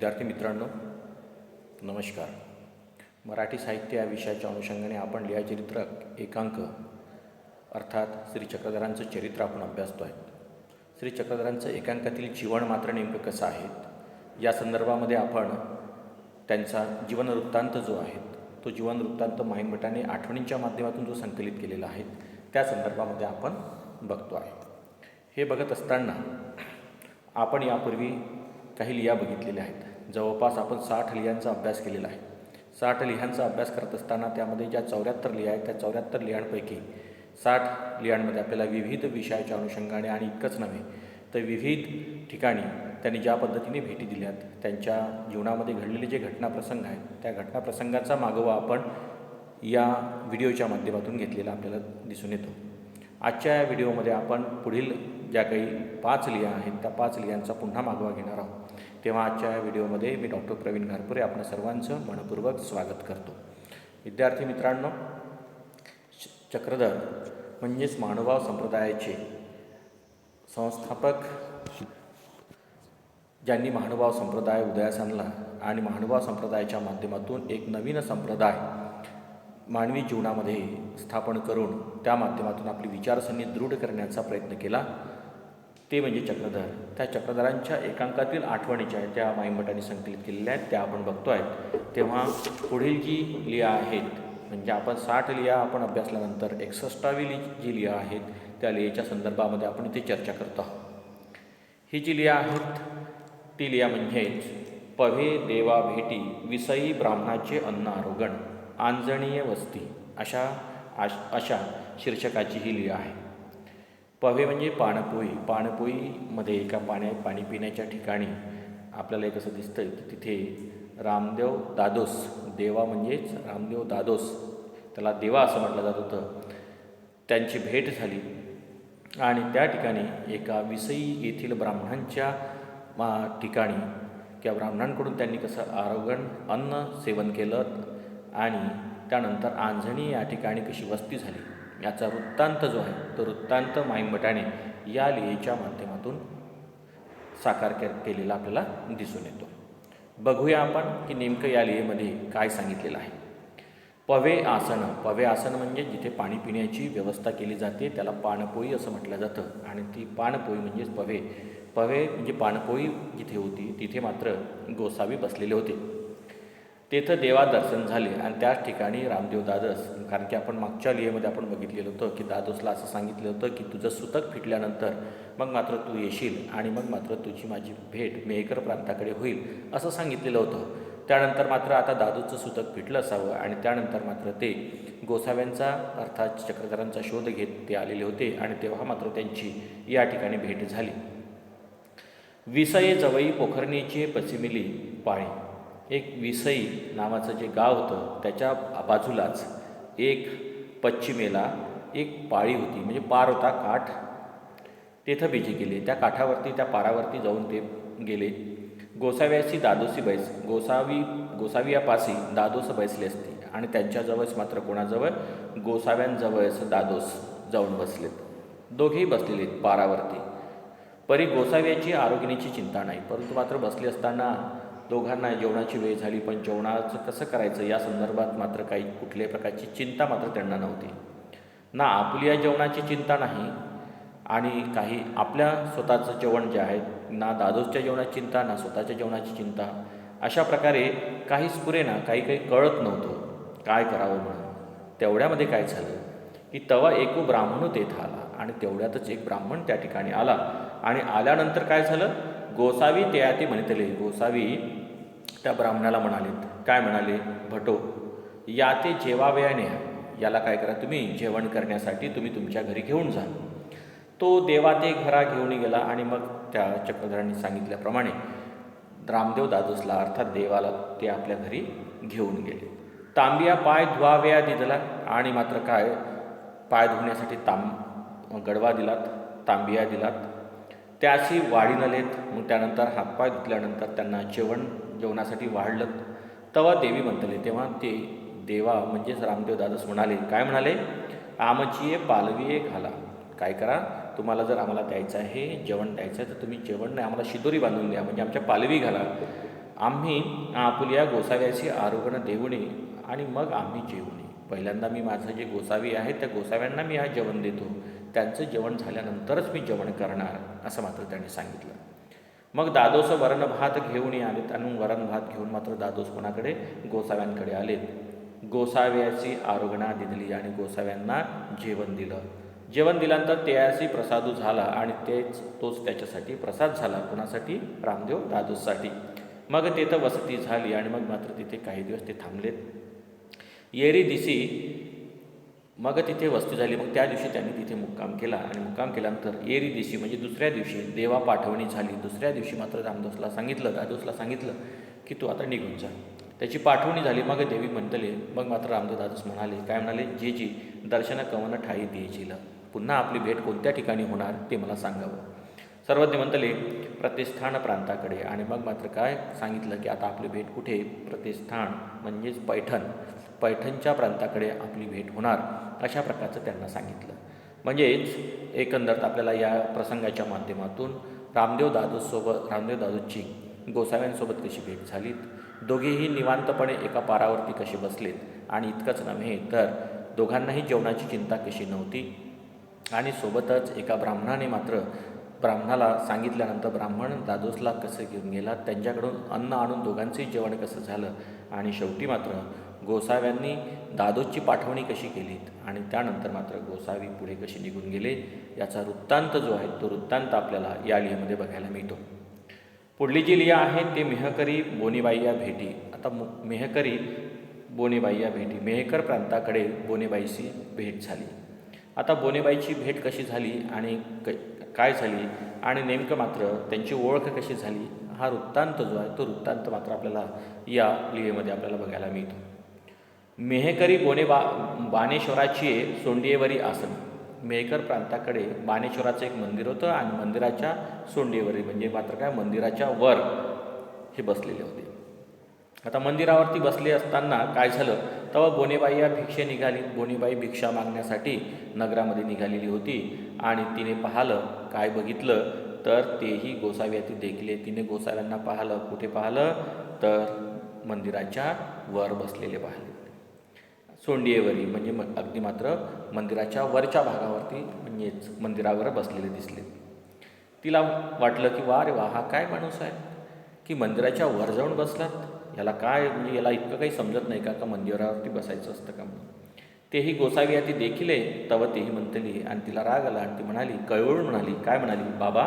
विद्यार्थी मित्रांनो नमस्कार. मराठी साहित्य या विषयाच्या अनुषंगाने आपण लिहाचरित्र एकांक अर्थात श्री चक्रधरांचं चरित्र आपण अभ्यासतो आहे श्री चक्रधरांचं एकांकातील जीवन मात्र नेमकं कसं आहे? या संदर्भामध्ये आपण त्यांचा जीवनवृत्तांत जो आहे तो जीवनवृत्तांत माहीमठाने आठवणींच्या माध्यमातून जो संकलित केलेला आहे त्या संदर्भामध्ये आपण बघतो आहे. हे बघत असताना आपण यापूर्वी काही लिहा बघितलेल्या आहेत. जवळपास आपण साठ लिहांचा अभ्यास केलेला आहे. साठ लिहांचा अभ्यास करत असताना त्यामध्ये ज्या चौऱ्याहत्तर लिहा आहेत त्या चौऱ्याहत्तर लिहांपैकी साठ लिहांमध्ये आपल्याला विविध विषयाच्या अनुषंगाने आणि इतकंच नव्हे तर विविध ठिकाणी त्यांनी ज्या पद्धतीने भेटी दिल्यात त्यांच्या जीवनामध्ये घडलेले जे घटनाप्रसंग आहेत त्या घटनाप्रसंगाचा मागोवा आपण या व्हिडिओच्या माध्यमातून घेतलेला आपल्याला दिसून येतो. आजच्या या व्हिडिओमध्ये आपण पुढील ज्या काही पाच लिहा आहेत त्या पाच लियांचा पुन्हा मागोवा घेणार आहोत. तेव्हा आजच्या या व्हिडिओमध्ये मी डॉक्टर प्रवीण घारपुरे आपणा सर्वांचं मनपूर्वक स्वागत करतो. विद्यार्थी मित्रांनो चक्रधर म्हणजेच महानुभाव संप्रदायाचे संस्थापक ज्यांनी महानुभाव संप्रदाय उदयास आणला आणि महानुभाव संप्रदायाच्या माध्यमातून एक नवीन संप्रदाय मानवी जीवनामध्ये स्थापन करून त्या माध्यमातून आपली विचारसरणी दृढ करण्याचा प्रयत्न केला. ते म्हणजे चक्रधर. त्या चक्रधरांच्या एकांकातील आठवणी ज्या आहेत त्या माईमटाने संकलित केलेल्या आहेत त्या आपण बघतो आहे तेव्हा पुढील जी लिहा आहेत म्हणजे आपण साठ लिहा आपण अभ्यासल्यानंतर एकसष्टावी लि जी लिहा आहेत त्या लियेच्या संदर्भामध्ये आपण इथे चर्चा करतो आहोत. ही जी लिहा आहेत ती लिहा म्हणजेच पवे देवा भेटी विसई ब्राह्मणाचे अन्न आरोगण. आंजणीय वस्ती अशा आश अशा शीर्षकाची ही आहे. पवे म्हणजे पाणपोई. पाणपोईमध्ये एका पाण्या पाणी पिण्याच्या ठिकाणी आपल्याला एक असं दिसतं की तिथे रामदेव दादोस देवा म्हणजेच रामदेव दादोस त्याला देवा असं म्हटलं जात होतं. त्यांची भेट झाली आणि त्या ठिकाणी एका विसई येथील ब्राह्मणांच्या मा ठिकाणी किंवा ब्राह्मणांकडून त्यांनी कसं आरोगण अन्न सेवन केलं आणि त्यानंतर आंजणी या ठिकाणी कशी वस्ती झाली याचा वृत्तांत जो आहे तो वृत्तांत माईंबटाने या लिहेच्या माध्यमातून साकार के केलेला आपल्याला दिसून येतो. बघूया आपण की नेमकं या लिहेमध्ये काय सांगितलेलं आहे. पवे आसन पवे आसन म्हणजे जिथे पाणी पिण्याची व्यवस्था केली जाते त्याला पाणपोई असं म्हटलं जातं. आणि ती पाणपोई म्हणजेच पवे. पवे म्हणजे पाणपोई जिथे होती तिथे मात्र गोसावी बसलेले होते. तेथं देवा दर्शन झाले आणि त्याच ठिकाणी रामदेव दादस कारण की आपण मागच्या लिहेमध्ये आपण बघितलेलं होतं की दादोसला असं सांगितलं होतं की तुझं सुतक फिटल्यानंतर मग मात्र तू येशील आणि मग मात्र तुझी माझी भेट मेहकर प्रांताकडे होईल असं सांगितलेलं होतं. त्यानंतर मात्र आता दादूचं सुतक फिटलं असावं आणि त्यानंतर मात्र ते गोसाव्यांचा अर्थात चक्रधरांचा शोध घेत ते आलेले होते आणि तेव्हा मात्र त्यांची या ठिकाणी भेट झाली. विसये जवई पोखरणीचे पसिमिली पाळी. एक विसई नावाचं जे गाव होतं त्याच्या बाजूलाच एक पश्चिमेला एक पाळी होती. म्हणजे पार होता काठ. तेथं बिजे गेले. त्या काठावरती त्या पारावरती जाऊन ते गेले. गोसाव्याची दादोसी बैस गोसावी गोसावियापासी दादोस बैसले असते. आणि त्यांच्याजवळच मात्र कोणाजवळ? गोसाव्यांजवळच दादोस जाऊन बसलेत. दोघेही बसलेले आहेत पारावरती. परी गोसाव्याची आरोग्याची चिंता नाही. परंतु मात्र बसले असताना दोघांना जेवणाची वेळ झाली पण जेवणाचं कसं करायचं या संदर्भात मात्र काही कुठल्याही प्रकारची चिंता मात्र त्यांना नव्हती. ना आपल्या जेवणाची चिंता नाही आणि काही आपल्या स्वतःचं जेवण जे आहे ना दादोसच्या जेवणाची चिंता ना स्वतःच्या जेवणाची चिंता अशा प्रकारे काहीच पुरे ना काही काही कळत नव्हतं. काय करावं म्हणून? तेवढ्यामध्ये काय झालं? की तवा एकू ब्राह्मण तेथ आला आणि तेवढ्यातच एक ब्राह्मण त्या ठिकाणी आला आणि आल्यानंतर काय झालं? गोसावी त्या ते म्हणतले गोसावी त्या ब्राह्मणाला म्हणालेत काय म्हणाले? भटो या ते जेवावयाने याला काय करा तुम्ही? जेवण करण्यासाठी तुम्ही तुमच्या घरी घेऊन जा. तो देवा ते घरा घेऊन गेला आणि मग त्या चक्रधरांनी सांगितल्याप्रमाणे रामदेव दादूसला अर्थात देवाला ते आपल्या घरी घेऊन गेले. तांबिया पाय धुवाव्या दिला आणि मात्र काय? पाय धुण्यासाठी तांब गडवा दिलात तांबिया दिलात. त्याशी वाढी नलेत. मग त्यानंतर हातपाय धुतल्यानंतर त्यांना जेवण जेवणासाठी वाढलं. तेव्हा देवी म्हणतले तेव्हा ते देवा म्हणजेच रामदेव दादस म्हणाले काय म्हणाले? आमची पालवीये घाला. काय करा? तुम्हाला जर आम्हाला द्यायचं आहे जेवण द्यायचं आहे तर तुम्ही जेवण नाही आम्हाला शिदोरी बांधून द्या म्हणजे आमच्या पालवी घाला. आम्ही आपुल्या गोसाव्याची आरोग्य देऊणे आणि मग आम्ही जेवणे पहिल्यांदा मी माझं जे गोसावी आहे त्या गोसाव्यांना मी आज जेवण देतो. त्यांचं जेवण झाल्यानंतरच मी जेवण करणार असं मात्र त्यांनी सांगितलं. मग दादोस वरण भात घेऊन आलेत. आणि वरण भात घेऊन मात्र दादोस कोणाकडे? गोसाव्यांकडे आलेत. गोसाव्याची आरोगणा दिली आणि गोसाव्यांना जेवण दिलं. जेवण दिल्यानंतर त्यासी प्रसादू झाला आणि तेच तोच त्याच्यासाठी प्रसाद झाला. कोणासाठी? रामदेव दादोससाठी. मग तिथं वसती झाली आणि मग मात्र तिथे काही दिवस ते थांबलेत. येरी दिसी मग तिथे वस्ती झाली. मग त्या दिवशी त्यांनी तिथे मुक्काम केला आणि मुक्काम केल्यानंतर एरी दिवशी म्हणजे दुसऱ्या दिवशी देवा पाठवणी झाली. दुसऱ्या दिवशी मात्र रामदासला सांगितलं दादोसला सांगितलं की तू आता निघून जा. त्याची पाठवणी झाली. मग देवी म्हणतले मग मात्र रामदेव म्हणाले काय म्हणाले? जे जी दर्शन कवन ठाई द्यायचीला पुन्हा आपली भेट कोणत्या ठिकाणी होणार ते मला सांगावं. सर्वज्ञ म्हणतले प्रतिष्ठान प्रांताकडे. आणि मग मात्र काय सांगितलं की आता आपली भेट कुठे? प्रतिष्ठान म्हणजेच पैठण. पैठणच्या प्रांताकडे आपली भेट होणार अशा प्रकारचं त्यांना सांगितलं. म्हणजेच एकंदरत आपल्याला या प्रसंगाच्या माध्यमातून रामदेव दादूसोबत रामदेव दादूची गोसाव्यांसोबत कशी भेट झालीत दोघेही निवांतपणे एका पारावरती कसे बसलेत? आणि इतकंच नव्हे तर दोघांनाही जेवणाची चिंता कशी नव्हती? आणि सोबतच एका ब्राह्मणाने मात्र ब्राह्मणाला सांगितल्यानंतर ब्राह्मण दादोसला कसं घेऊन गेला? त्यांच्याकडून अन्न आणून दोघांचंही जेवण कसं झालं? आणि शेवटी मात्र गोसाव्यांनी दादोजची पाठवणी कशी केलीत? आणि त्यानंतर मात्र गोसावी पुढे कशी निघून गेले? याचा वृत्तांत जो आहे तो वृत्तांत आपल्याला या लिहामध्ये बघायला मिळतो. पुढली जी लिहा आहे ते मेहकरी बोनीबाई या भेटी. आता मु मेहकरी बोनेबाई या भेटी. मेहकर प्रांताकडे बोनेबाईची भेट झाली. आता बोनेबाईची भेट कशी झाली आणि क काय झाली? आणि नेमकं मात्र त्यांची ओळख कशी झाली? हा वृत्तांत जो आहे तो वृत्तांत मात्र आपल्याला या लिहेमध्ये आपल्याला बघायला मिळतो. मेहकरी बोने बा बाणेश्वराची सोंडियेवरी आसन. मेहकर प्रांताकडे बाणेश्वराचं एक मंदिर होतं आणि मंदिराच्या सोंडेवरी म्हणजे मात्र काय मंदिराच्या वर हे बसलेले होते. आता मंदिरावरती बसले असताना काय झालं? तेव्हा बोनेबाई या भिक्षे निघाली. बोनेबाई भिक्षा मागण्यासाठी नगरामध्ये निघालेली होती आणि तिने पाहिलं काय बघितलं? तर तेही गोसाव्याती देखले. तिने गोसाव्यांना पाहिलं. कुठे पाहिलं? तर मंदिराच्या वर बसलेले पाहिले. सोंडियेवरी म्हणजे म अगदी मात्र मंदिराच्या वरच्या भागावरती म्हणजेच मंदिरावर बसलेले दिसले. तिला वाटलं की वा रे वा हा काय माणूस आहे? की मंदिराच्या वर जाऊन बसलात? याला काय म्हणजे याला इतकं काही समजत नाही का का मंदिरावरती बसायचं असतं का म्हणून? तेही गोसावी ती देखील तव तेही म्हणतली आणि तिला राग आला आणि ती म्हणाली कळवळून म्हणाली. काय म्हणाली? बाबा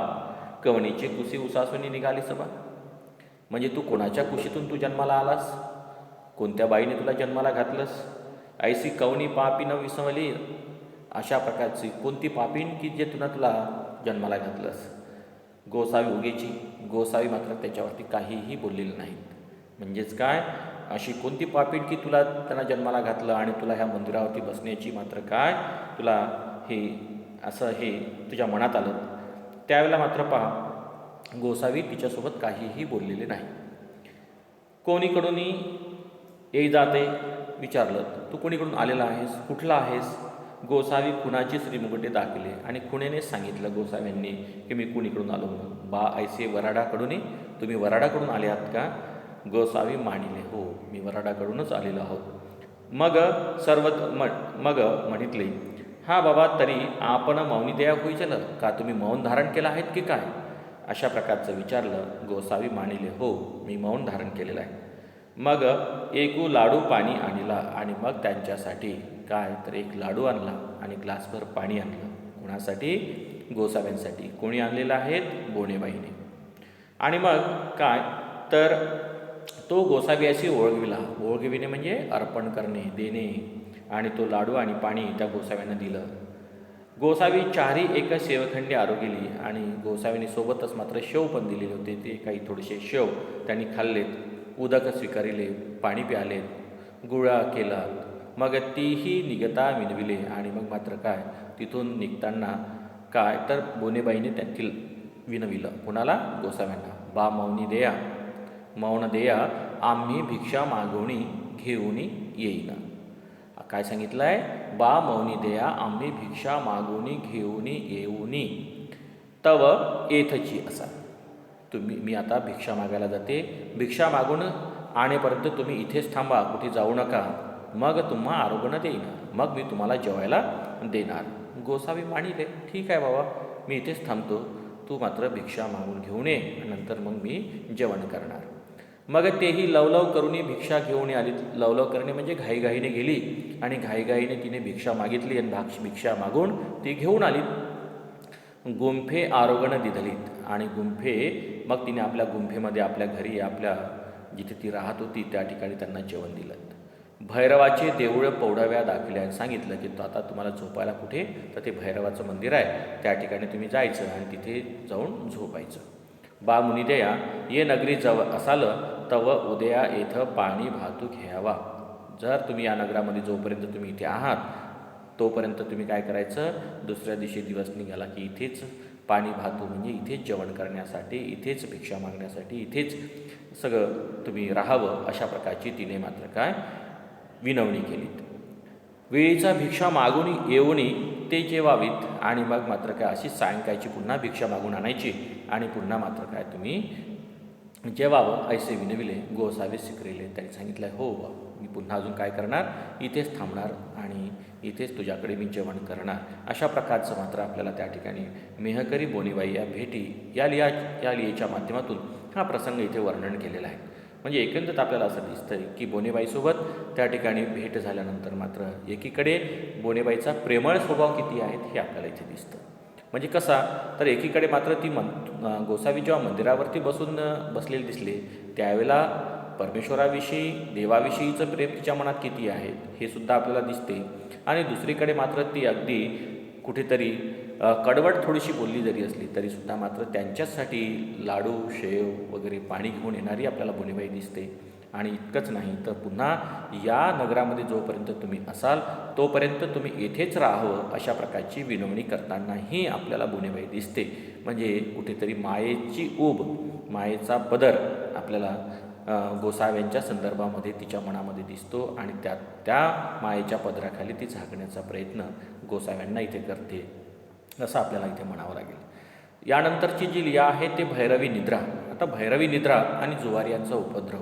कवणीचे कुशी उसासुनी निघाली सबा म्हणजे तू कोणाच्या कुशीतून तू जन्माला आलास? कोणत्या बाईने तुला जन्माला घातलंस? ऐसी कवनी पापी न विसमली अशा प्रकारची कोणती पापीन की जे तुला तुला जन्माला घातलंस? गोसावी उगेची. गोसावी मात्र त्याच्यावरती काहीही बोललेली नाहीत. म्हणजेच काय? अशी कोणती पापीट की तुला त्यांना जन्माला घातलं आणि तुला ह्या मंदिरावरती बसण्याची मात्र काय? तुला हे असं हे तुझ्या मनात आलं. त्यावेळेला मात्र पहा गोसावी तिच्यासोबत काहीही बोललेले नाही. कोणीकडूनही ये जाते विचारलं तू कोणीकडून आलेला आहेस? कुठला आहेस? गोसावी खुणाची श्रीमुगटे दाखले आणि खुणेने सांगितलं गोसाव्यांनी की मी कुणीकडून आलो म्हणून. बा ऐसे वराडाकडूनही? तुम्ही वराडाकडून आले आहात का? गोसावी मानिले हो मी वराडाकडूनच आलेलो आहोत. मग सर्व म मग म्हणितले हा बाबा तरी आपण मौनी दया होईचलं का तुम्ही मौन धारण केलं आहेत की काय? अशा प्रकारचं विचारलं गोसावी मानिले हो मी मौन धारण केलेलं आहे. मग एकू लाडू पाणी आणला आणि मग त्यांच्यासाठी काय तर एक लाडू आणला आणि ग्लासभर पाणी आणलं. कोणासाठी? गोसाव्यांसाठी. कोणी आणलेलं आहेत? बोणेबाईने आणि मग काय? तर तो गोसाव्याशी ओळखविला. ओळखविणे म्हणजे अर्पण करणे देणे आणि तो लाडू आणि पाणी त्या गोसाव्यानं दिलं. गोसावी चारही एका शेवखंडी आरोग्यली आणि गोसावीने सोबतच मात्र शेव पण दिलेले होते. ते काही थोडेसे शेव त्यांनी खाल्लेत. उदक स्वीकारिले पाणी प्यालेत गुळा केला. मग तीही निघता विनविले आणि मग मात्र काय? तिथून निघताना काय? तर बोनेबाईने त्यातील विनविलं. कुणाला? गोसाव्यांना. बा मौनी देया. मौन देया आम्ही भिक्षा मागवणी घेऊन येईना. काय सांगितलं आहे बा मौनी देया आम्ही भिक्षा मागवणी घेऊन येऊनी तव येथची असा. तुम्ही मी आता भिक्षा मागायला जाते. भिक्षा मागून आणेपर्यंत तुम्ही इथेच थांबा कुठे जाऊ नका. मग तुम्हा आरोग्य देईन. मग मी तुम्हाला जेवायला देणार. गोसावी मानिले ठीक आहे बाबा मी इथेच थांबतो. तू मात्र भिक्षा मागून घेऊन ये नंतर मग मी जेवण करणार. मग तेही लवलव करूनही भिक्षा घेऊन आली. लवलव करणे म्हणजे घाईघाईने गेली आणि घाईघाईने तिने भिक्षा मागितली आणि भाक्ष भिक्षा मागून ती घेऊन आली. गुंफे आरोगण दिधलीत आणि गुंफे मग तिने आपल्या गुंफेमध्ये आपल्या घरी आपल्या जिथे ती राहत होती त्या ठिकाणी त्यांना जेवण दिलं. भैरवाचे देऊळ पौडाव्या दाखले आणि सांगितलं की तो आता तुम्हाला झोपायला कुठे? तर ते भैरवाचं मंदिर आहे. त्या ठिकाणी तुम्ही जायचं आणि तिथे जाऊन झोपायचं. बा मुनिदया ये नगरी जव असाल तव उदया येथं पाणी भातू घ्यावा. जर तुम्ही या नगरामध्ये जोपर्यंत तुम्ही इथे आहात तोपर्यंत तुम्ही काय करायचं? दुसऱ्या दिवशी दिवस निघाला की इथेच पाणी भातू म्हणजे इथेच जेवण करण्यासाठी इथेच भिक्षा मागण्यासाठी इथेच सगळं तुम्ही राहावं अशा प्रकारची तिने मात्र काय विनवणी केलीत. वेळीचा भिक्षा मागून येऊनी ते जेवावीत आणि मग मात्र काय अशी सायंकाळची पुन्हा भिक्षा मागून आणायची आणि पुन्हा मात्र काय तुम्ही जेवावं ऐसे विनविले गोसावे सिकरेले त्यांनी सांगितलं हो बा मी पुन्हा अजून काय करणार? इथेच थांबणार आणि इथेच तुझ्याकडे मी जेवण करणार. अशा प्रकारचं मात्र आपल्याला त्या ठिकाणी मेहकरी बोनीबाई या भेटी या लिया या लियेच्या माध्यमातून हा प्रसंग इथे वर्णन केलेला आहे. म्हणजे एकंदरीत आपल्याला असं दिसतं की बोनेबाईसोबत त्या ठिकाणी भेट झाल्यानंतर मात्र एकीकडे बोनेबाईचा प्रेमळ स्वभाव किती आहेत हे आपल्याला इथे दिसतं. म्हणजे कसा? तर एकीकडे मात्र ती मन गोसावी जेव्हा मंदिरावरती बसून बसलेली दिसले त्यावेळेला परमेश्वराविषयी देवाविषयीचं प्रेम तिच्या मनात किती आहे हे सुद्धा आपल्याला दिसते. आणि दुसरीकडे मात्र ती अगदी कुठेतरी कडवट थोडीशी बोलली जरी असली तरीसुद्धा मात्र त्यांच्यासाठी लाडू शेव वगैरे पाणी घेऊन येणारी आपल्याला बोलीबाई दिसते. आणि इतकंच नाही तर पुन्हा या नगरामध्ये जोपर्यंत तुम्ही असाल तोपर्यंत तुम्ही येथेच राहावं अशा प्रकारची विनवणी करतानाही आपल्याला बोनेबाई दिसते. म्हणजे कुठेतरी मायेची ऊब मायेचा पदर आपल्याला गोसाव्यांच्या संदर्भामध्ये तिच्या मनामध्ये दिसतो आणि त्या त्या मायेच्या पदराखाली ती झाकण्याचा प्रयत्न गोसाव्यांना इथे करते असं आपल्याला इथे म्हणावं लागेल. यानंतरची जी लिया आहे ते भैरवी निद्रा. आता भैरवी निद्रा आणि जुवारी यांचा उपद्रव.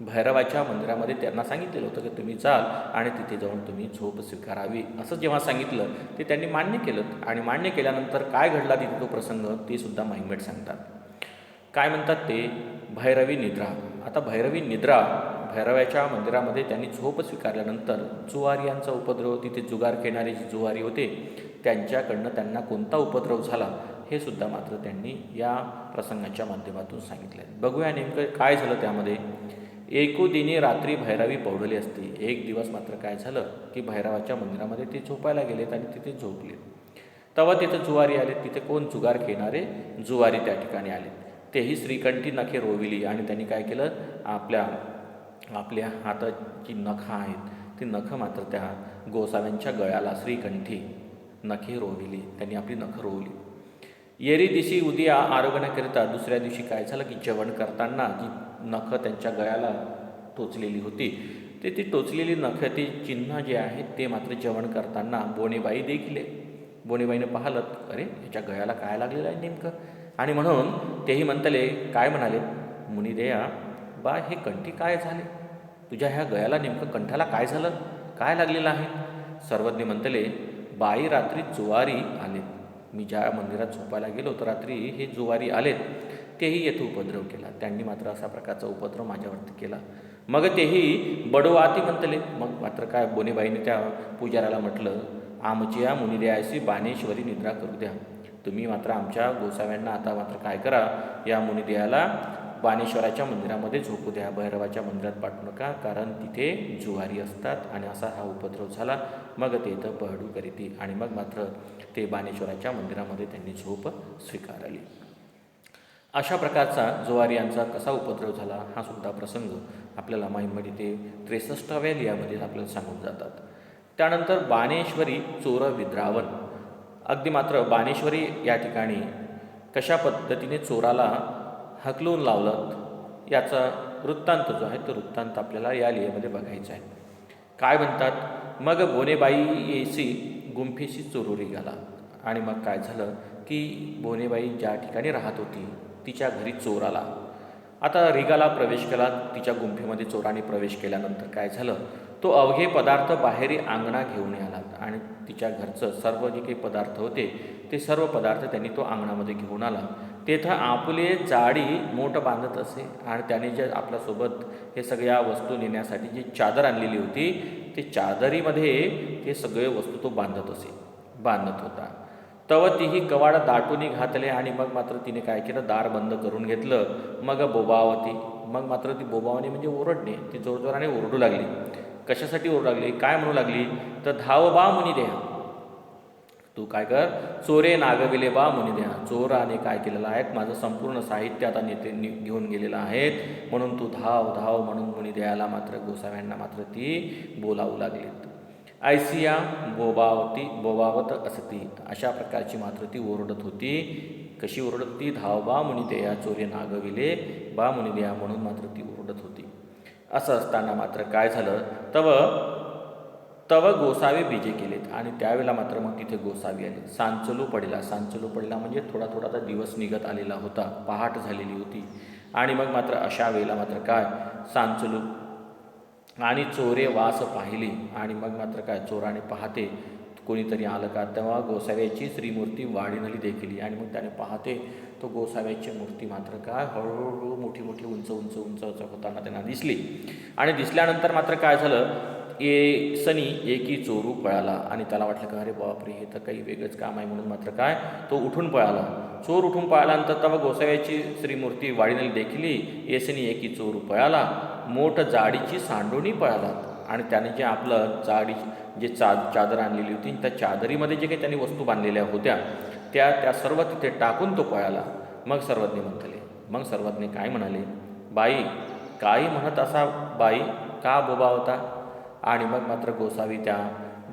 भैरवाच्या मंदिरामध्ये त्यांना सांगितलेलं होतं की तुम्ही जाल आणि तिथे जाऊन तुम्ही झोप स्वीकारावी असं जेव्हा सांगितलं ते त्यांनी मान्य केलं आणि मान्य केल्यानंतर काय घडला तिथे तो प्रसंग ते सुद्धा माहिमेट सांगतात. काय म्हणतात ते? भैरवी निद्रा. आता भैरवी निद्रा भैरवाच्या मंदिरामध्ये त्यांनी झोप स्वीकारल्यानंतर जुवारी यांचा उपद्रव तिथे जुगार खेळणारे जे जुवारी होते त्यांच्याकडनं त्यांना कोणता उपद्रव झाला हे सुद्धा मात्र त्यांनी या प्रसंगाच्या माध्यमातून सांगितलं. आहे बघूया नेमकं काय झालं त्यामध्ये. एकुदिनी रात्री भैरवी पौडली असती. एक दिवस मात्र काय झालं की भैरवाच्या मंदिरामध्ये ते झोपायला गेलेत आणि तिथे झोपले. तेव्हा तिथं जुवारी आले तिथे कोण जुगार खेळणारे जुवारी त्या ठिकाणी आले तेही श्रीकंठी नखे रोविली आणि त्यांनी काय केलं? आपल्या आपल्या हाताची नखं आहेत. ती नखं मात्र त्या गोसाव्यांच्या गळ्याला श्रीकंठी नखे रोविली. त्यांनी आपली नखं रोवली. येरी दिशी उद्या आरोग्याकरिता दुसऱ्या दिवशी काय झालं की जेवण करताना जी नखं त्यांच्या गळ्याला टोचलेली होती ते ती टोचलेली नखं ती चिन्ह जे आहेत ते मात्र जेवण करताना बोणेबाई देखील बोणेबाईने पाहिलं अरे याच्या गळ्याला काय लागलेलं आहे नेमकं? आणि म्हणून तेही म्हणतले काय म्हणाले? मुनिदेया बा हे कंठी काय झाले? तुझ्या ह्या गयाला नेमकं कंठाला काय झालं? काय लागलेलं आहे? सर्वज्ञ म्हणतले बाई रात्री जुवारी आलेत मी ज्या मंदिरात झोपायला गेलो तर रात्री हे जुवारी आलेत. तेही येथे उपद्रव केला. त्यांनी मात्र असा प्रकारचा उपद्रव माझ्यावरती केला. मग तेही बडवाती म्हणतले मग मात्र काय बोनेबाईने त्या पुजाऱ्याला म्हटलं? आमच्या मुनिदयाशी बाणेश्वरी निद्रा करू द्या. तुम्ही मात्र आमच्या गोसाव्यांना आता मात्र काय करा? या मुनिदेहाला बाणेश्वराच्या मंदिरामध्ये झोपू द्या. भैरवाच्या मंदिरात पाठवू नका कारण तिथे जुवारी असतात आणि असा हा उपद्रव झाला. मग ते इथं पहडू करीती आणि मग मात्र ते बाणेश्वराच्या मंदिरामध्ये त्यांनी झोप स्वीकारली. अशा प्रकारचा जुवारी यांचा कसा उपद्रव झाला हा सुद्धा प्रसंग आपल्याला माहीमध्ये ते त्रेसष्टाव्या लियामध्ये आपल्याला सांगून जातात. त्यानंतर बाणेश्वरी चोर विद्रावण अगदी मात्र बाणेश्वरी या ठिकाणी कशा पद्धतीने चोराला हकलून लावलं याचा वृत्तांत जो आहे तो वृत्तांत आपल्याला या लिहेमध्ये बघायचा आहे. काय म्हणतात? मग बोनेबाई येसी गुंफेशी चोरुरी गेला आणि मग काय झालं की बोनेबाई ज्या ठिकाणी राहत होती तिच्या घरी चोर आला. आता रिगाला प्रवेश केला तिच्या गुंफेमध्ये चोराने प्रवेश केल्यानंतर काय झालं? तो अवघे पदार्थ बाहेरी अंगणा घेऊन आला आणि तिच्या घरचं सर्व जे काही पदार्थ होते ते सर्व पदार्थ त्यांनी तो अंगणामध्ये घेऊन आला. तेथं आपले जाडी मोठं बांधत असे आणि त्याने जे आपल्यासोबत हे सगळ्या वस्तू नेण्यासाठी जी चादर आणलेली होती ते चादरीमध्ये ते सगळे वस्तू तो बांधत असे बांधत होता. तव तीही कवाड दाटूनी घातले आणि मग मात्र तिने काय केलं दार बंद करून घेतलं. मग बोबावती मग मात्र ती बोबावणी म्हणजे ओरडणे ती जोरजोराने ओरडू लागली. कशासाठी ओरडू लागली? काय म्हणू लागली? तर धाव बा मुनी द्या तू काय कर? चोरे नागविले बा मुनी द्या चोराने काय केलेलं आहे? माझं संपूर्ण साहित्य आता नेते नि घेऊन गेलेलं आहेत. म्हणून तू धाव धाव म्हणून मुनी द्यायला मात्र गोसाव्यांना मात्र ती बोलावू लागलीत. आयसिया बोबावती बोबावत असती. अशा प्रकारची मात्र ती ओरडत होती. कशी ओरडत होती धाव बा मुनी द्या चोरे नागविले बा मुनी द्या म्हणून मात्र ती ओरडत असं असताना मात्र काय झालं? तव तव गोसावे बीजे केलेत आणि त्यावेळेला मात्र मग तिथे गोसावी आले. सांचलू पडला. सांचलू पडला म्हणजे थोडा थोडा आता दिवस निघत आलेला होता. पहाट झालेली होती. आणि मग मात्र अशा वेळेला मात्र काय? सांचलू आणि चोरे वास पाहिली. आणि मग मात्र काय? चोराने पाहते. कोणीतरी आलं का तेव्हा गोसाव्याची श्रीमूर्ती वाढीनली देखील. आणि मग त्याने पाहते तो गोसाव्याची मूर्ती मात्र काय हळूहळू मोठी मोठी उंच उंच उंच उंच होताना त्यांना दिसली. आणि दिसल्यानंतर मात्र काय झालं ए सनी एकी चोरू पळाला. आणि त्याला वाटलं का अरे बापरे हे तर काही वेगळंच काम आहे. म्हणून मात्र काय तो उठून पळाला. चोर उठून पळाल्यानंतर तेव्हा गोसाव्याची श्रीमूर्ती वाढीनली देखीली. येसनी एकी चोरू पळाला. मोठ जाडीची सांडोणी पळाला. आणि त्याने जे आपलं जाडी जे चा चादर आणलेली होती त्या चादरीमध्ये जे काही त्यांनी वस्तू बांधलेल्या होत्या त्या त्या सर्व तिथे टाकून तो पळाला. मग सर्वज्ञ म्हणतले मग सर्वज्ञ काय म्हणाले बाई काही म्हणत असा बाई का बोबा होता? आणि मग मात्र गोसावी त्या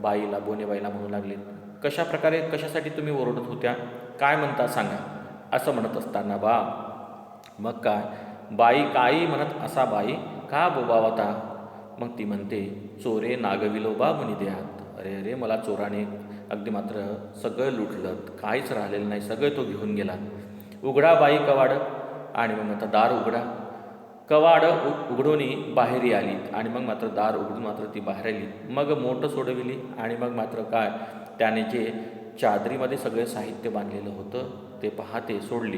बाईला बोनेबाईला म्हणू लागले कशा प्रकारे कशासाठी तुम्ही ओरडत होत्या? काय म्हणता सांगा. असं म्हणत असताना बा मग काय बाई काही म्हणत असा बाई का बोबा होता? मग ती म्हणते चोरे नागविलो बा मुनी देहात. अरे अरे मला चोराने अगदी मात्र सगळं लुटलं. काहीच राहिलेलं नाही. सगळं तो घेऊन गेला. उघडा बाई कवाड. आणि मग मात्र दार उघडा. कवाड उ बाहेर बाहेरी आली आणि मग मात्र दार उघडून मात्र ती बाहेर आली. मग मोठं सोडविली आणि मग मात्र काय त्याने जे चादरीमध्ये सगळं साहित्य बांधलेलं होतं ते पाहते सोडली.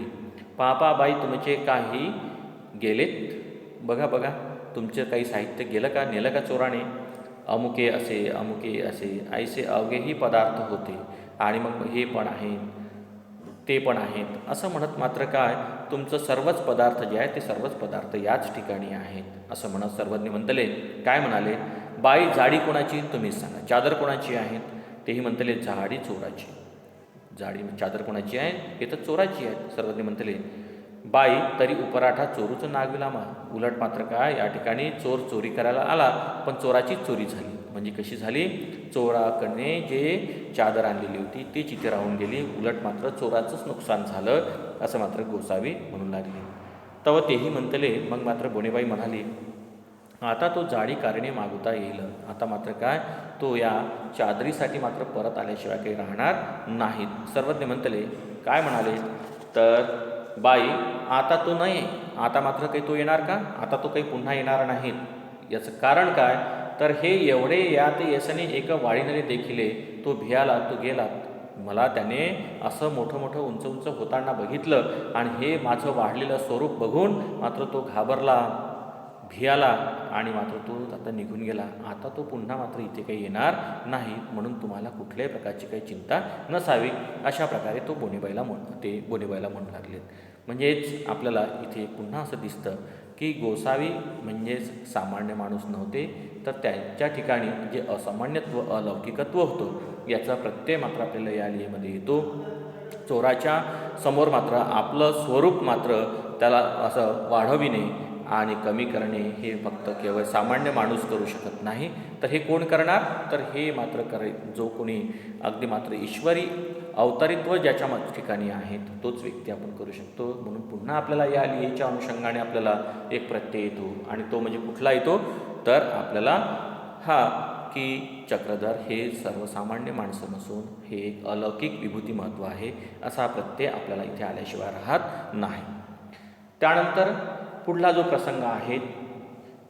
पापा बाई तुमचे काही गेलेत? बघा बघा. तुमचं काही साहित्य गेलं का नेलं का चोराने? अमुके असे अमुके असे ऐसे अवघेही पदार्थ होते. आणि मग हे पण आहे ते पण आहेत असं म्हणत मात्र काय तुमचं सर्वच पदार्थ जे आहे ते सर्वच पदार्थ याच ठिकाणी आहेत. असं म्हणत सर्वज्ञ म्हणतले काय म्हणाले? बाई जाडी कोणाची? तुम्हीच सांगा. चादर कोणाची आहेत? तेही म्हणतले झाडी चोराची. जाडी चादर कोणाची आहे? हे तर चोराची आहे सर्वज्ञ म्हणतले बाई तरी उपराठा चोरूचं नागविला मा उलट मात्र काय या ठिकाणी चोर चोरी करायला आला पण चोराचीच चोरी झाली. म्हणजे कशी झाली? चोराकडे जे चादर आणलेली होती ती चिथे राहून गेली. उलट मात्र चोराचंच नुकसान झालं असं मात्र गोसावी म्हणू लागली. तव तेही म्हणतले मग मात्र बोणेबाई म्हणाली आता तो जाडी कारणे मागवता येईल. आता मात्र काय? तो या चादरीसाठी मात्र परत आल्याशिवाय काही राहणार नाहीत. सर्वज्ञ म्हणतले काय म्हणाले? तर बाई आता तो नाही आता मात्र काही तो येणार का? आता तो काही पुन्हा येणार नाही. याचं कारण काय? तर हे एवढे या ते यशाने एक वाढीणारे देखिले तो भियाला तो गेला. मला त्याने असं मोठं मोठं उंच उंच होताना बघितलं आणि हे माझं वाढलेलं स्वरूप बघून मात्र तो घाबरला. भियाला आणि मात्र तो आता निघून गेला. आता तो पुन्हा मात्र इथे काही येणार नाही म्हणून तुम्हाला कुठल्याही प्रकारची काही चिंता नसावी अशा प्रकारे तो बोनेबाईला म्हण ते बोनेबाईला म्हणू लागलेत. म्हणजेच आपल्याला इथे पुन्हा असं दिसतं की गोसावी म्हणजेच सामान्य माणूस नव्हते तर त्यांच्या ठिकाणी जे असामान्यत्व अलौकिकत्व होतं याचा प्रत्यय मात्र आपल्याला या लिहिमध्ये येतो. चोराच्या समोर मात्र आपलं स्वरूप मात्र त्याला असं वाढविणे आणि कमी करणे हे फक्त केवळ सामान्य माणूस करू शकत नाही. तर हे कोण करणार? तर हे मात्र करे जो कोणी अगदी मात्र ईश्वरी अवतारित्व ज्याच्या ठिकाणी आहेत तोच व्यक्ती आपण करू शकतो. म्हणून पुन्हा आपल्याला या लिहेच्या अनुषंगाने आपल्याला एक प्रत्यय येतो आणि तो म्हणजे कुठला येतो? तर आपल्याला हा की चक्रधर हे सर्वसामान्य माणसं नसून हे एक अलौकिक विभूती महत्त्व आहे असा प्रत्यय आपल्याला इथे आल्याशिवाय राहत नाही. त्यानंतर पुढला जो प्रसंग आहे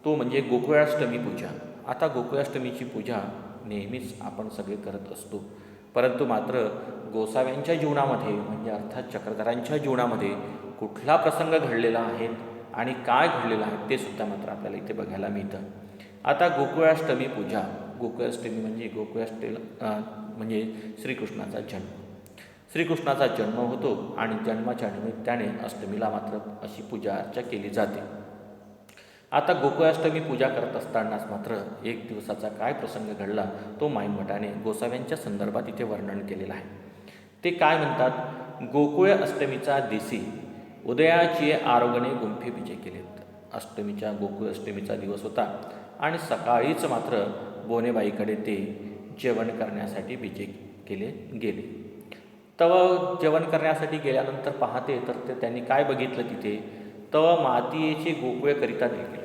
तो म्हणजे गोकुळाष्टमी पूजा. आता गोकुळाष्टमीची पूजा नेहमीच आपण सगळे करत असतो. परंतु मात्र गोसाव्यांच्या जीवनामध्ये म्हणजे अर्थात चक्रधरांच्या जीवनामध्ये कुठला प्रसंग घडलेला आहे आणि काय घडलेलं आहे ते सुद्धा मात्र आपल्याला इथे बघायला मिळतं. आता गोकुळाष्टमी पूजा गोकुळाष्टमी म्हणजे गोकुळाष्टमी म्हणजे श्रीकृष्णाचा जन्म. श्रीकृष्णाचा जन्म होतो आणि जन्माच्या निमित्ताने अष्टमीला मात्र अशी पूजा अर्चा केली जाते. आता गोकुळाष्टमी पूजा करत असतानाच मात्र एक दिवसाचा काय प्रसंग घडला तो माईमठाने गोसाव्यांच्या संदर्भात इथे वर्णन केलेलं आहे. ते काय म्हणतात? गोकुळ अष्टमीचा दिसी उदयाची आरोग्यने गुंफे विजय केलेत. अष्टमीच्या गोकुळ अष्टमीचा दिवस होता आणि सकाळीच मात्र बोनेबाईकडे ते जेवण करण्यासाठी विजय केले गेले. तेव्हा जेवण करण्यासाठी गेल्यानंतर पाहते तर ते त्यांनी काय बघितलं तिथे? तेव्हा मातीचे गोकुळ करिता गेले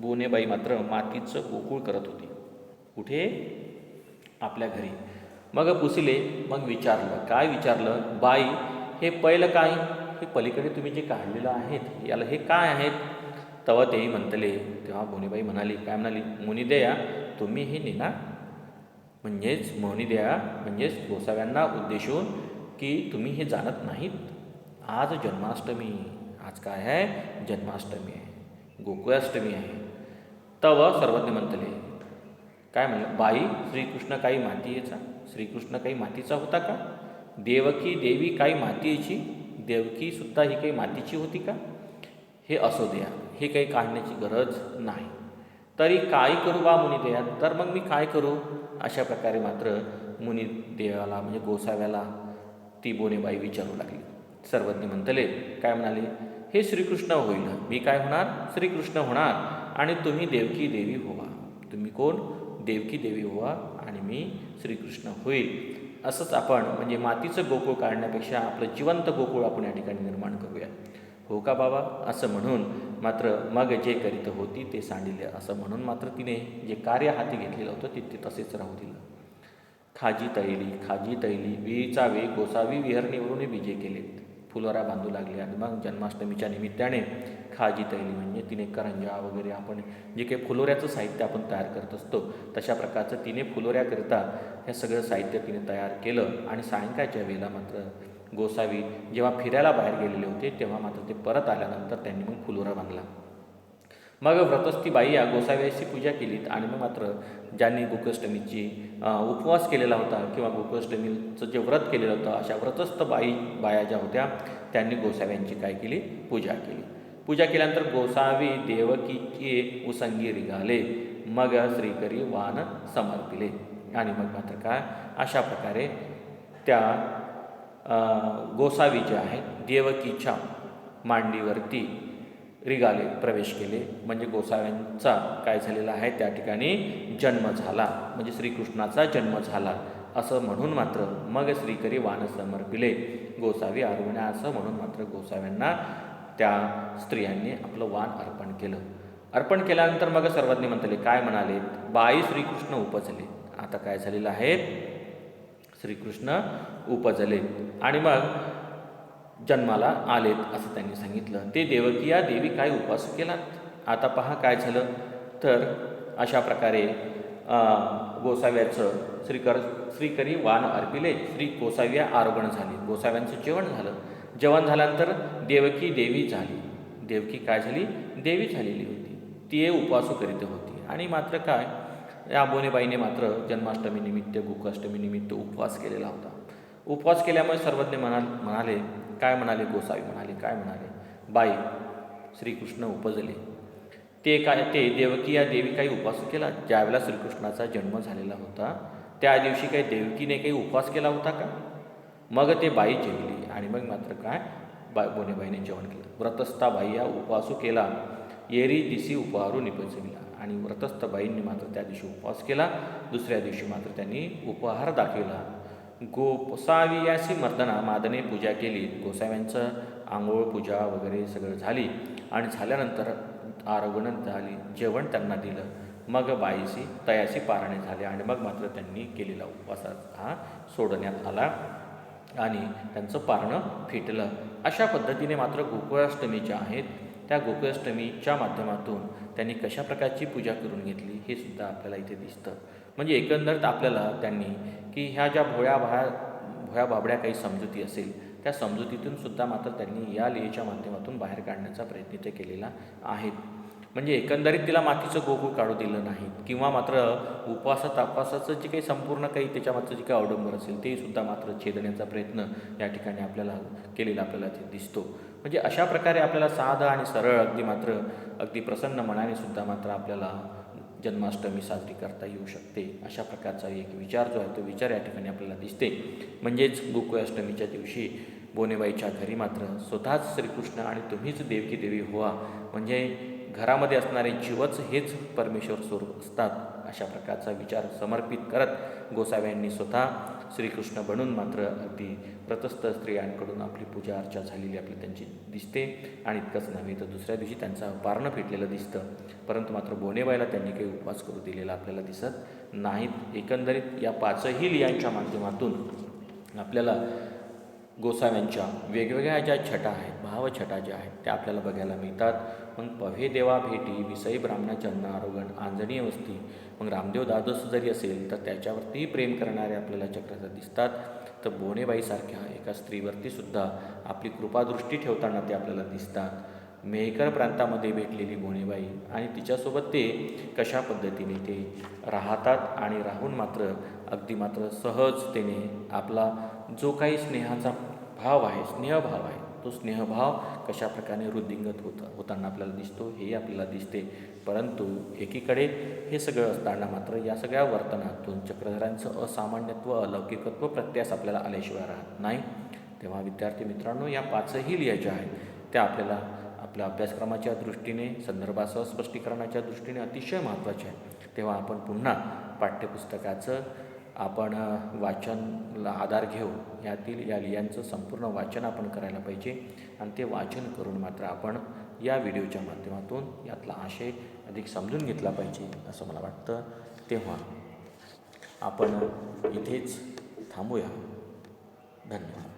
बोनेबाई मात्र मातीचं गोकुळ करत होती. कुठे? आपल्या घरी. मग पुसले मग विचारलं काय विचारलं? बाई हे पहिलं काय? हे पलीकडे तुम्ही जे काढलेलं आहेत याला हे काय आहेत? तेव्हा तेही म्हणतले तेव्हा बोनेबाई म्हणाली काय म्हणाली? मुनिदया तुम्ही हे नेना म्हणजेच मोहनीदया म्हणजेच गोसाव्यांना उद्देशून की तुम्ही हे जाणत नाहीत. आज जन्माष्टमी आज काय आहे? जन्माष्टमी आहे. गोकुळाष्टमी आहे. तव सर्वज्ञ म्हणतले काय म्हणलं? बाई श्रीकृष्ण काही मातीयेचा? श्रीकृष्ण काही मातीचा होता का? देवकी देवी काही मातीयेची? देवकीसुद्धा ही काही मातीची होती का? हे असो द्या. हे काही काढण्याची गरज नाही. तरी काय करू बा मुनिदेया तर मग मी काय करू? अशा प्रकारे मात्र मुनिदेवाला म्हणजे गोसाव्याला ती बोनेबाई विचारू लागली. सर्वज्ञ म्हणतले काय म्हणाले? हे श्रीकृष्ण होईल. मी काय होणार? श्रीकृष्ण होणार. आणि तुम्ही देवकी देवी होवा तुम्ही कोण? देवकी देवी होवा आणि मी श्रीकृष्ण होईल. असंच आपण म्हणजे मातीचं गोकुळ काढण्यापेक्षा आपलं जिवंत गोकुळ आपण या ठिकाणी निर्माण करूया. हो का बाबा? असं म्हणून मात्र मग जे करीत होती ते सांडिले असं म्हणून मात्र तिने जे कार्य हाती घेतलेलं होतं ते ते तसेच राहू दिलं. खाजी तैली खाजी तैली विहीचा वे गोसावी विहरणीवरून विजय केले फुलोरा बांधू लागले आणि मग जन्माष्टमीच्या निमित्ताने खाजी तैली म्हणजे तिने करंजा वगैरे आपण जे काही फुलोऱ्याचं साहित्य आपण तयार करत असतो तशा प्रकारचं तिने फुलोऱ्याकरिता हे सगळं साहित्य तिने तयार केलं आणि सायंकाळच्या वेळेला मात्र गोसावी जेव्हा फिरायला बाहेर गेलेले होते तेव्हा मात्र ते परत आल्यानंतर त्यांनी मग फुलोरा बांधला. मग व्रतस्थी बाई या गोसाव्याची पूजा केलीत आणि मग मात्र ज्यांनी गोकुष्टमीची उपवास केलेला होता किंवा गोकुष्टमीचं जे व्रत केलेलं होतं अशा व्रतस्थ बाई बाया ज्या होत्या त्यांनी गोसाव्यांची काय केली? पूजा केली. पूजा केल्यानंतर गोसावी देवकीचे उसंगी रिगाले मग श्रीकरी वान समर्पिले. आणि मग मात्र काय? अशा प्रकारे त्या गोसावी जे आहे. देवकीच्या मांडीवरती रिगाले प्रवेश केले. म्हणजे गोसाव्यांचा काय झालेला आहे? त्या ठिकाणी जन्म झाला. म्हणजे श्रीकृष्णाचा जन्म झाला. असं म्हणून मात्र मग श्रीकरी वान समर्पिले गोसावी अर्पण्या असं म्हणून मात्र गोसाव्यांना त्या स्त्रियांनी आपलं वान अर्पण केलं. अर्पण केल्यानंतर मग सर्वज्ञ म्हणतले काय म्हणाले बाई श्रीकृष्ण उपजले. आता काय झालेलं आहे? श्रीकृष्ण उपजले. आणि मग जन्माला आलेत असं त्यांनी सांगितलं. ते देवकी या देवी काय उपास केलात? आता पहा काय झालं. तर अशा प्रकारे गोसाव्याचं श्रीकर श्रीकरी वान अर्पिले. श्री गोसाव्या आरोगण झाली. गोसाव्यांचं जेवण झालं. जेवण झाल्यानंतर देवकी देवी झाली. देवकी काय झाली? देवी झालेली होती. ती उपवास करीत होती. आणि मात्र काय? या बोनेबाईने मात्र जन्माष्टमी निमित्त उपवास केलेला होता. उपवास केल्यामुळे सर्वज्ञ म्हणा म्हणाले काय म्हणाले गोसावी? म्हणाले काय म्हणाले? बाई श्रीकृष्ण उपजले. ते काय ते देवकी या देवी काही उपवास केला? ज्यावेळेला श्रीकृष्णाचा जन्म झालेला होता त्या दिवशी काही देवकीने काही उपवास केला होता का? मग ते बाई जेवली आणि मग मात्र काय? बा बोनेबाईने जेवण केलं. व्रतस्था बाई या उपवासू केला. येरी दिसी उपहारू निपजविला. आणि व्रतस्थ बाईंनी मात्र त्या दिवशी उपवास केला. दुसऱ्या दिवशी मात्र त्यांनी उपहार दाखविला. गोसावियासी मर्दना मादने पूजा केली. गोसाव्यांचं आंघोळ पूजा वगैरे सगळं झाली आणि झाल्यानंतर आरोगण झाली. जेवण त्यांना दिलं. मग बाईशी तयाशी पारणे झाले आणि मग मात्र त्यांनी केलेला उपवास हा सोडण्यात आला आणि त्यांचं पारणं फिटलं. अशा पद्धतीने मात्र गोकुळाष्टमी ज्या आहेत. त्या गोकुळाष्टमीच्या माध्यमातून त्यांनी कशा प्रकारची पूजा करून घेतली हे सुद्धा आपल्याला इथे दिसतं. म्हणजे एकंदरीत आपल्याला त्यांनी की ह्या ज्या भोळ्या भा भोळ्या बाबड्या काही समजुती असेल त्या समजुतीतून सुद्धा मात्र त्यांनी या लिहिच्या माध्यमातून बाहेर काढण्याचा प्रयत्न ते केलेला आहे. म्हणजे एकंदरीत तिला मातीचं गोकुळ काढू दिलं नाही. किंवा मात्र उपवासा तापासाचं जे काही संपूर्ण काही त्याच्यामागचं जे काही अवडंबर असेल ते सुद्धा मात्र छेदण्याचा प्रयत्न या ठिकाणी आपल्याला केलेला आपल्याला ते दिसतो. म्हणजे अशा प्रकारे आपल्याला साधं आणि सरळ अगदी मात्र अगदी प्रसन्न मनाने सुद्धा मात्र आपल्याला जन्माष्टमी साजरी करता येऊ शकते. अशा प्रकारचा एक विचार जो आहे तो विचार या ठिकाणी आपल्याला दिसते. म्हणजेच गोकुळाष्टमीच्या दिवशी बोनेबाईच्या घरी मात्र स्वतःच श्रीकृष्ण आणि तुम्हीच देवकी देवी व्हा. म्हणजे घरामध्ये असणारे जीवच हेच परमेश्वर स्वरूप असतात अशा प्रकारचा विचार समर्पित करत गोसाव्यांनी स्वतः श्रीकृष्ण बनून मात्र अगदी प्रतस्थ स्त्रियांकडून आपली पूजा अर्चा झालेली आपली त्यांची दिसते. आणि इतकंच नव्हे तर दुसऱ्या दिवशी त्यांचा पारणं फिटलेलं दिसतं. परंतु मात्र बोनेबाईला त्यांनी काही उपवास करू दिलेला आपल्याला दिसत नाहीत. एकंदरीत या पाचही लियांच्या माध्यमातून आपल्याला गोसाव्यांच्या वेगवेगळ्या ज्या छटा आहेत भावछटा ज्या आहेत त्या आपल्याला बघायला मिळतात. मग पव्हे देवा भेटी विसई ब्राह्मण चन्न आरोगण आंजणीय वस्ती. मग रामदेव दादोस जरी असेल तर त्याच्यावरतीही प्रेम करणारे आपल्याला चक्राचा दिसतात. तर बोनेबाईसारख्या एका स्त्रीवरती सुद्धा आपली कृपादृष्टी ठेवताना ते आपल्याला दिसतात. मेहकर प्रांतामध्ये भेटलेली बोनेबाई आणि तिच्यासोबत ते कशा पद्धतीने ते राहतात आणि राहून मात्र अगदी मात्र सहजतेने आपला जो काही स्नेहाचा भाव आहे स्नेहभाव आहे तो स्नेहभाव कशा प्रकारे वृद्धिंगत होत होताना आपल्याला दिसतो हे आपल्याला दिसते. परंतु एकीकडे हे सगळं असताना मात्र या सगळ्या वर्तनातून चक्रधरांचं असामान्यत्व अलौकिकत्व प्रत्यास आपल्याला आल्याशिवाय राहत नाही. तेव्हा विद्यार्थी मित्रांनो या पाचही लिहायच्या आहेत त्या आपल्याला आपल्या अभ्यासक्रमाच्या दृष्टीने संदर्भासह स्पष्टीकरणाच्या दृष्टीने अतिशय महत्त्वाचे आहे तेव्हा आपण पुन्हा पाठ्यपुस्तकाचं आपण वाचनला आधार घेऊ यातील या लियांचं संपूर्ण वाचन आपण करायला पाहिजे आणि ते वाचन करून मात्र आपण या व्हिडिओच्या माध्यमातून यातला आशय अधिक समजून घेतला पाहिजे असं मला वाटतं. तेव्हा आपण इथेच थांबूया. धन्यवाद.